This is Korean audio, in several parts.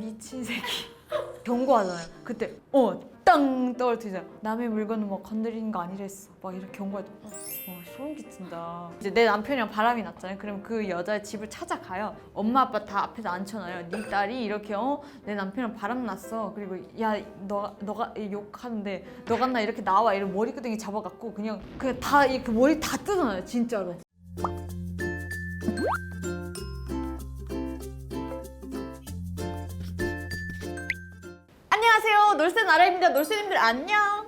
미친 새끼. 경고하잖아요. 그때 어땅 떨어뜨리잖아 남의 물건은 뭐 건드리는 거 아니랬어. 막 이렇게 경고하죠. 어, 소름 끼친다. 이제 내 남편이랑 바람이 났잖아요. 그럼 그 여자의 집을 찾아가요. 엄마 아빠 다 앞에서 앉혀놔요. 네 딸이 이렇게 어 내 남편이랑 바람 났어. 그리고 야 너가 욕하는데 너가 나 이렇게 나와. 이런 머리끄댕이 잡아갖고 그냥 그냥 다이그 머리 다 뜯어놔요 진짜로 나라입니다. 놀센님들 안녕.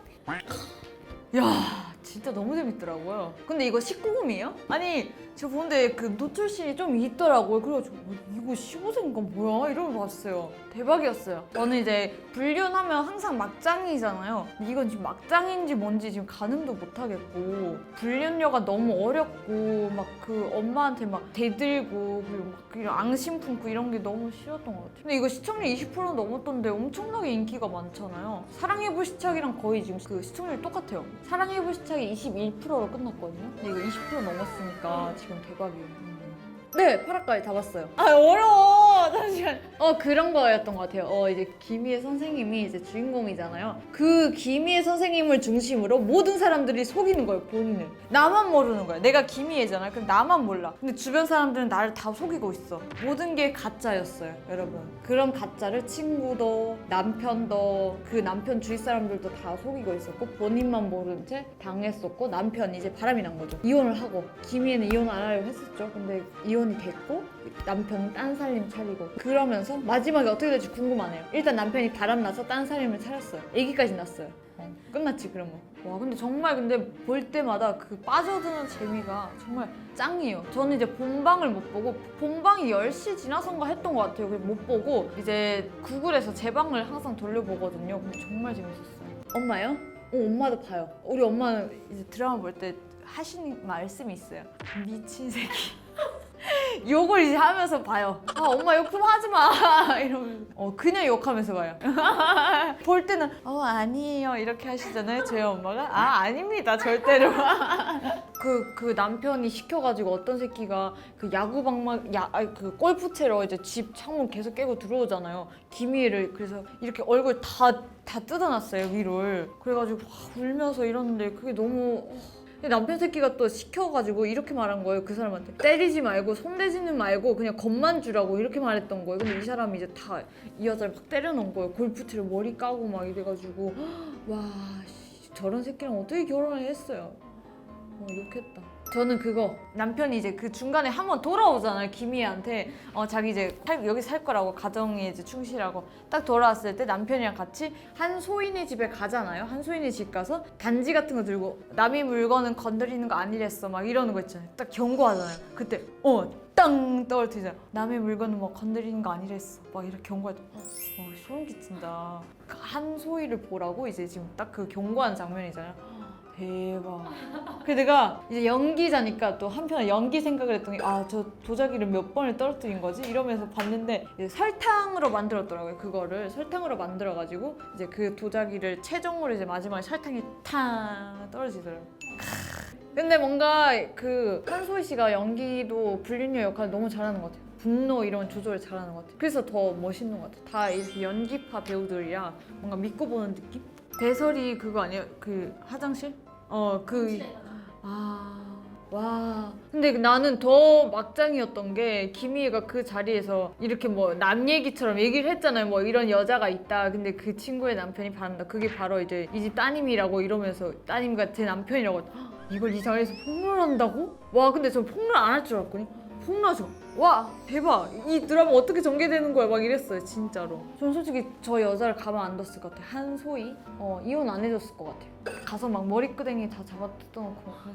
야 진짜 너무 재밌더라고요. 근데 이거 19금이에요? 아니 제가 보는데 그 노출신이 좀 있더라고요. 그래가지고 뭐, 이거 15세인가 뭐야? 이러고 봤어요. 대박이었어요. 저는 이제 불륜하면 항상 막장이잖아요. 이건 지금 막장인지 뭔지 지금 가늠도 못하겠고 불륜녀가 너무 어렵고 막 그 엄마한테 막 대들고 그리고 막 이런 앙심 품고 이런 게 너무 싫었던 것 같아요. 근데 이거 시청률 20% 넘었던데 엄청나게 인기가 많잖아요. 사랑의 불시착이랑 거의 지금 그 시청률이 똑같아요. 사랑의 불시착이 21%로 끝났거든요. 근데 이거 20% 넘었으니까 지금 대박이에요 음. 네, 파라까지 다 봤어요. 아, 어려워. 잠시만. 어, 그런 거였던 것 같아요. 어, 이제 김희애 선생님이 이제 주인공이잖아요. 그 김희애 선생님을 중심으로 모든 사람들이 속이는 거예요, 본인을. 나만 모르는 거야. 내가 김희애잖아. 그럼 나만 몰라. 근데 주변 사람들은 나를 다 속이고 있어. 모든 게 가짜였어요, 여러분. 그런 가짜를 친구도, 남편도, 그 남편 주위 사람들도 다 속이고 있었고, 본인만 모르는 채 당했었고, 남편이 이제 바람이 난 거죠. 이혼을 하고, 김희애는 이혼 안 하려고 했었죠. 근데 이혼이 됐고, 남편은 딴 살림 차리고 그러면서 마지막에 어떻게 될지 궁금하네요. 일단 남편이 바람나서 딴 살림을 차렸어요. 아기까지 낳았어요. 어, 끝났지 그러면. 와 근데 정말 근데 볼 때마다 그 빠져드는 재미가 정말 짱이에요. 저는 이제 본방을 못 보고 본방이 10시 지나선가 했던 것 같아요. 그래서 못 보고 이제 구글에서 제 방을 항상 돌려보거든요. 근데 정말 재밌었어요. 엄마요? 어, 엄마도 봐요. 우리 엄마는 이제 드라마 볼 때 하시는 말씀이 있어요. 미친 새끼. 욕을 이제 하면서 봐요. 아 엄마 욕좀 하지 마 이러면 어 그냥 욕하면서 봐요. 볼 때는 어 아니에요 이렇게 하시잖아요. 저희 엄마가 아 아닙니다 절대로. 그 그 남편이 시켜가지고 어떤 새끼가 그 야구 방망 야그 골프 채로 이제 집 창문 계속 깨고 들어오잖아요. 김희애를 그래서 이렇게 얼굴 다 다 뜯어놨어요 위를. 그래가지고 막 울면서 이러는데 그게 너무. 어, 근데 남편 새끼가 또 시켜가지고 이렇게 말한 거예요 그 사람한테. 때리지 말고 손대지는 말고 그냥 겁만 주라고 이렇게 말했던 거예요. 근데 이 사람이 이제 다 이 여자를 막 때려놓은 거예요. 골프채로 머리 까고 막 이래가지고. 와 씨, 저런 새끼랑 어떻게 결혼을 했어요? 어, 욕했다 저는 그거 남편이 이제 그 중간에 한 번 돌아오잖아요 김희애한테. 어 자기 이제 살- 여기 살 거라고 가정에 이제 충실하고 딱 돌아왔을 때 남편이랑 같이 한 소인의 집에 가잖아요. 한 소인의 집 가서 단지 같은 거 들고 남의 물건은 건드리는 거 아니랬어 막 이러는 거 있잖아요. 딱 경고하잖아요. 그때 어땅 떨어뜨리잖아 남의 물건은 뭐 건드리는 거 아니랬어 막 이렇게 경고하죠 어, 어 소름 끼친다. 그 한소희를 보라고 이제 지금 딱 그 경고하는 장면이잖아요 대박. 그 내가 이제 연기자니까 또 한편에 연기 생각을 했더니 아 저 도자기를 몇 번을 떨어뜨린 거지 이러면서 봤는데 이제 설탕으로 만들었더라고요 그거를 설탕으로 만들어 가지고 이제 그 도자기를 최종으로 이제 마지막에 설탕이 탕 떨어지더라고요. 크. 근데 뭔가 그 한소희 씨가 연기도 불륜녀 역할 너무 잘하는 것 같아요. 분노 이런 조절을 잘하는 것 같아요. 그래서 더 멋있는 것 같아요. 다 이렇게 연기파 배우들이라 뭔가 믿고 보는 느낌? 배설이 그거 아니에요? 그 화장실? 어, 그. 아. 와. 근데 나는 더 막장이었던 게 김희애가 그 자리에서 이렇게 뭐 남 얘기처럼 얘기를 했잖아요. 뭐 이런 여자가 있다. 근데 그 친구의 남편이 바란다. 그게 바로 이제 이 집 따님이라고 이러면서 따님과 제 남편이라고. 헉, 이걸 이 자리에서 폭로한다고? 와, 근데 저 폭로 안 할 줄 알았거든요. 폭로하죠. 와 대박. 이 드라마 어떻게 전개되는 거야? 막 이랬어요 진짜로. 전 솔직히 저 여자를 가만 안 뒀을 것 같아요. 한소희 어 이혼 안 해줬을 것 같아요. 가서 막 머리끄댕이 다 잡아 뜯어놓고 헉,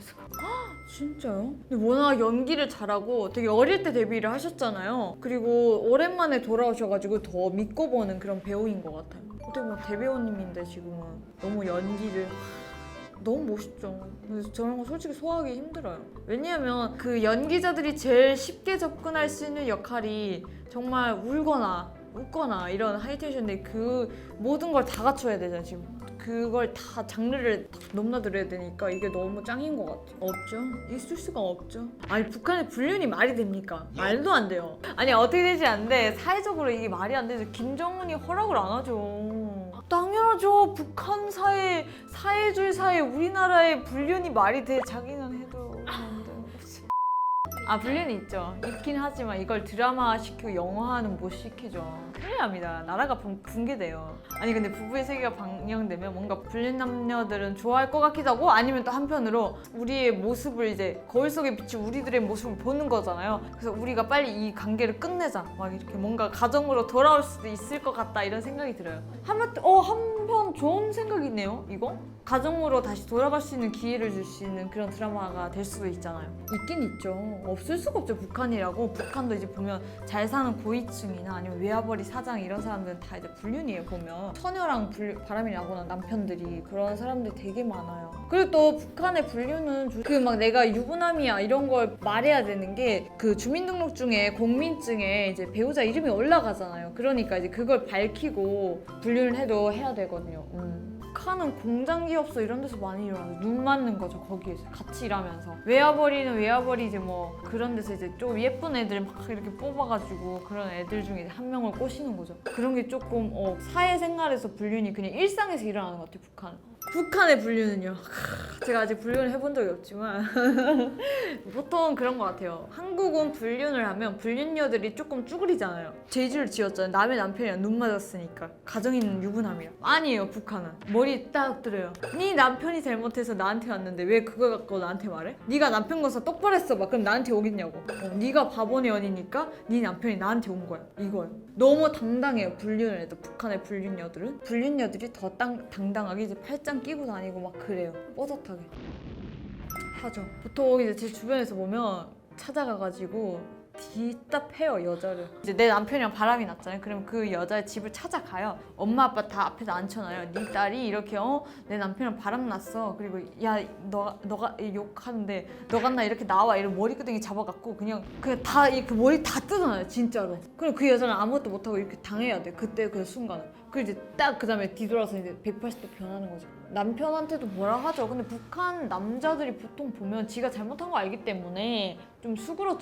진짜요? 근데 워낙 연기를 잘하고 되게 어릴 때 데뷔를 하셨잖아요. 그리고 오랜만에 돌아오셔가지고 더 믿고 보는 그런 배우인 것 같아요. 어떻게 보면 대배우님인데 지금은 너무 연기를 너무 멋있죠. 그래서 저런 거 솔직히 소화하기 힘들어요. 왜냐하면 그 연기자들이 제일 쉽게 접근할 수 있는 역할이 정말 울거나 웃거나 이런 하이텐션인데 그 모든 걸 다 갖춰야 되잖아 지금. 그걸 다 장르를 다 넘나들어야 되니까 이게 너무 짱인 것 같아 없죠. 있을 수가 없죠. 아니 북한의 불륜이 말이 됩니까? 말도 안 돼요. 아니 어떻게 되지 않는데 사회적으로 이게 말이 안 되죠. 김정은이 허락을 안 하죠 당연하죠 북한 사회 사회주의 사회 우리나라의 불륜이 말이 돼 자기는 해도. 아 불륜이 있죠. 있긴 하지만 이걸 드라마 시키고 영화는 못 시키죠. 큰일 납니다. 나라가 붕, 붕괴돼요. 아니 근데 부부의 세계가 방영되면 뭔가 불륜 남녀들은 좋아할 것 같기도 하고 아니면 또 한편으로 우리의 모습을 이제 거울 속에 비친 우리들의 모습을 보는 거잖아요. 그래서 우리가 빨리 이 관계를 끝내자. 막 이렇게 뭔가 가정으로 돌아올 수도 있을 것 같다 이런 생각이 들어요. 한편 어 한편 좋은 생각이네요 이거? 가정으로 다시 돌아갈 수 있는 기회를 줄 수 있는 그런 드라마가 될 수도 있잖아요. 있긴 있죠. 없을 수가 없죠. 북한이라고. 북한도 이제 보면 잘 사는 고위층이나 아니면 외화벌이 사장 이런 사람들은 다 이제 불륜이에요. 보면 처녀랑 불- 바람이 나거나 남편들이 그런 사람들 되게 많아요. 그리고 또 북한의 불륜은 그 막 내가 유부남이야 이런 걸 말해야 되는 게 그 주민등록증에 공민증에 이제 배우자 이름이 올라가잖아요. 그러니까 이제 그걸 밝히고 불륜을 해도 해야 되거든요. 음. 북한은 공장 기업소 이런 데서 많이 일어나요. 눈 맞는 거죠 거기에서 같이 일하면서 외화벌이는 외화벌이 이제 뭐 그런 데서 이제 좀 예쁜 애들 막 이렇게 뽑아가지고 그런 애들 중에 한 명을 꼬시는 거죠. 그런 게 조금 어, 사회생활에서 불륜이 그냥 일상에서 일어나는 것 같아요 북한. 북한의. 크, 제가 아직 불륜을 해본 적이 없지만 보통 그런 것 같아요. 한국은 불륜을 하면 불륜녀들이 조금 쭈그리잖아요. 죄지를 지었잖아요. 남의 남편이랑 눈 맞았으니까 가정 있는 유부남이랑 아니에요 북한은 머리 딱 들어요. 네 남편이 잘못해서 나한테 왔는데 왜 그거 갖고 나한테 말해? 네가 남편 거서 똑바로 했어 막 그럼 나한테 오겠냐고. 어, 네가 바보네 언니니까 네 남편이 나한테 온 거야 이거요. 너무 당당해요 불륜을 해도 북한의 불륜녀들은 불륜녀들이 더 땅, 당당하게 이제 팔짱 끼고 다니고 막 그래요. 뽀듯하게. 하죠. 보통 이제 제 주변에서 보면 찾아가가지고 뒤따패요 여자를. 이제 내 남편이랑 바람이 났잖아요. 그럼 그 여자의 집을 찾아가요. 엄마 아빠 다 앞에서 앉혀놔요. 네 딸이 이렇게 어 내 남편이랑 바람 났어. 그리고 야 너, 너가 욕하는데 너가 나 이렇게 나와. 이런 머리끄댕이 잡아갖고 그냥 그냥 다이그 머리 다 뜯어놔요 진짜로. 그럼 그 여자는 아무것도 못하고 이렇게 당해야 돼. 그때 그 순간은 그리고 이제 딱 그 다음에 뒤돌아서 이제 180도 변하는 거죠 남편한테도 뭐라 하죠. 근데 북한 남자들이 보통 보면 지가 잘못한 거 알기 때문에 좀 들어,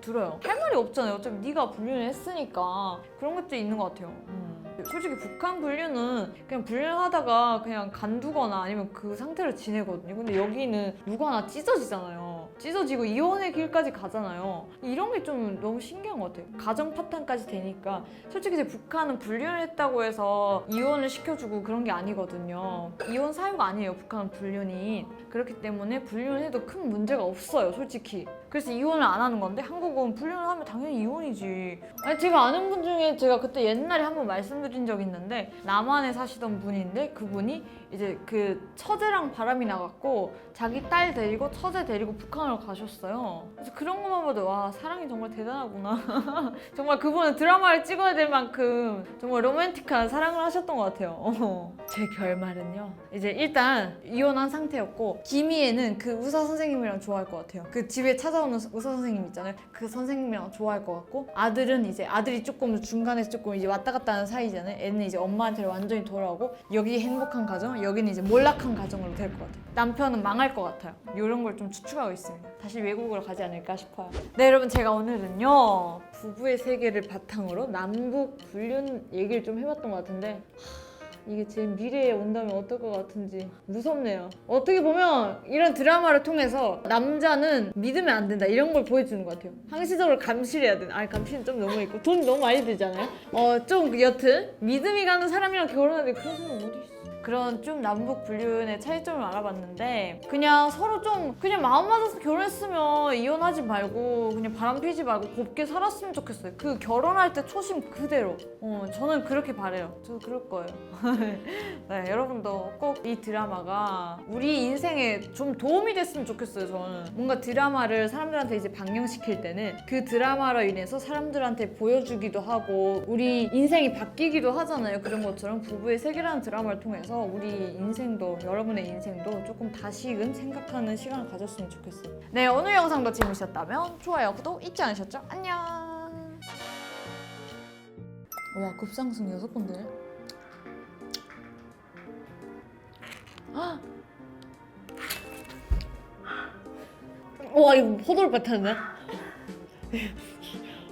들어요. 할 말이 없잖아요. 어차피 네가 불륜을 했으니까. 그런 것도 있는 것 같아요. 음. 솔직히 북한 불륜은 그냥 불륜하다가 그냥 간두거나 아니면 그 상태로 지내거든요. 근데 여기는 누구나 찢어지잖아요 찢어지고 이혼의 길까지 가잖아요. 이런 게 좀 너무 신기한 것 같아요. 가정 파탄까지 되니까. 솔직히 이제 북한은 불륜을 했다고 해서 이혼을 시켜주고 그런 게 아니거든요. 이혼 사유가 아니에요 북한은 불륜이. 그렇기 때문에 불륜을 해도 큰 문제가 없어요 솔직히 그래서 이혼을 안 하는 건데? 한국은 불륜을 하면 당연히 이혼이지. 아니 제가 아는 분 중에 제가 그때 옛날에 한번 말씀드린 적 있는데 남한에 사시던 분인데 그분이 이제 그 처제랑 바람이 나갔고 자기 딸 데리고 처제 데리고 북한으로 가셨어요. 그래서 그런 것만 봐도 와 사랑이 정말 대단하구나. 정말 그분은 드라마를 찍어야 될 만큼 정말 로맨틱한 사랑을 하셨던 것 같아요. 어. 제 결말은요 이제 일단 이혼한 상태였고 김희애는 그 의사 선생님이랑 좋아할 것 같아요. 그 집에 찾아 오는 의사 선생님 있잖아요. 그 선생님이랑 좋아할 것 같고 아들은 이제 아들이 조금 중간에서 조금 이제 왔다 갔다 하는 사이잖아요. 애는 이제 엄마한테 완전히 돌아오고 여기 행복한 가정 여기는 이제 몰락한 가정으로 될 것 같아요. 남편은 망할 것 같아요. 이런 걸 좀 추측하고 있습니다. 다시 외국으로 가지 않을까 싶어요. 네 여러분 제가 오늘은요 부부의 세계를 바탕으로 남북 불륜 얘기를 좀 해봤던 것 같은데 이게 제 미래에 온다면 어떨 것 같은지 무섭네요. 어떻게 보면 이런 드라마를 통해서 남자는 믿으면 안 된다 이런 걸 보여주는 것 같아요. 상시적으로 감시해야 돼. 아니 감시는 좀 너무 있고 돈 너무 많이 들잖아요. 어 좀 여튼 믿음이 가는 사람이랑 결혼하는데 그런 사람 어디 있어? 그런 좀 남북 불륜의 차이점을 알아봤는데 그냥 서로 좀 그냥 마음 맞아서 결혼했으면 이혼하지 말고 그냥 바람 피지 말고 곱게 살았으면 좋겠어요. 그 결혼할 때 초심 그대로. 어 저는 그렇게 바래요. 저도 그럴 거예요. 네, 여러분도 꼭 이 드라마가 우리 인생에 좀 도움이 됐으면 좋겠어요, 저는. 뭔가 드라마를 사람들한테 이제 방영시킬 때는 그 드라마로 인해서 사람들한테 보여주기도 하고 우리 인생이 바뀌기도 하잖아요. 그런 것처럼 부부의 세계라는 드라마를 통해서 우리 인생도 여러분의 인생도 조금 다시금 생각하는 시간을 가졌으면 좋겠어요. 네, 오늘 영상도 재밌었다면 좋아요, 구독 잊지 않으셨죠? 안녕! 와 급상승 여섯 번데. 와 이거 포도를 뱉었네.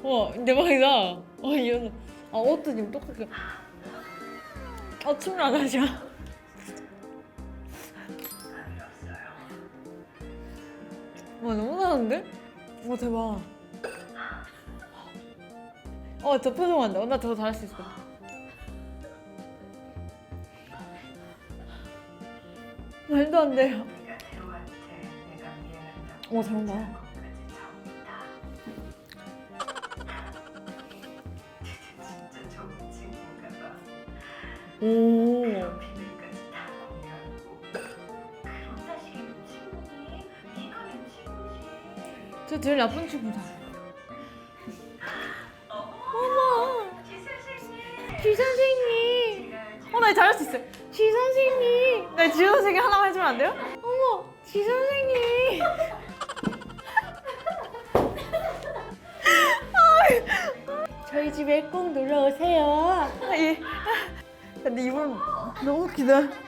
와 대박이다. 아 이거 아 옷도 지금 똑같게. 아침 나가자. 와 너무 나는데? 와 대박. 어저 표정 한다. 나 저거 잘할 수 있을. 말도 안 돼요. 오 잘한다. 오. 저 제일 나쁜 친구다. 지 선생님. 지 선생님. 어, 나 잘할 수 있어. 지 선생님. 나 지효 선생님 하나만 해주면 안 돼요? 어머, 지 선생님. 저희 집에 꼭 놀러 오세요. 아, 예. 근데 이분 너무 웃기다.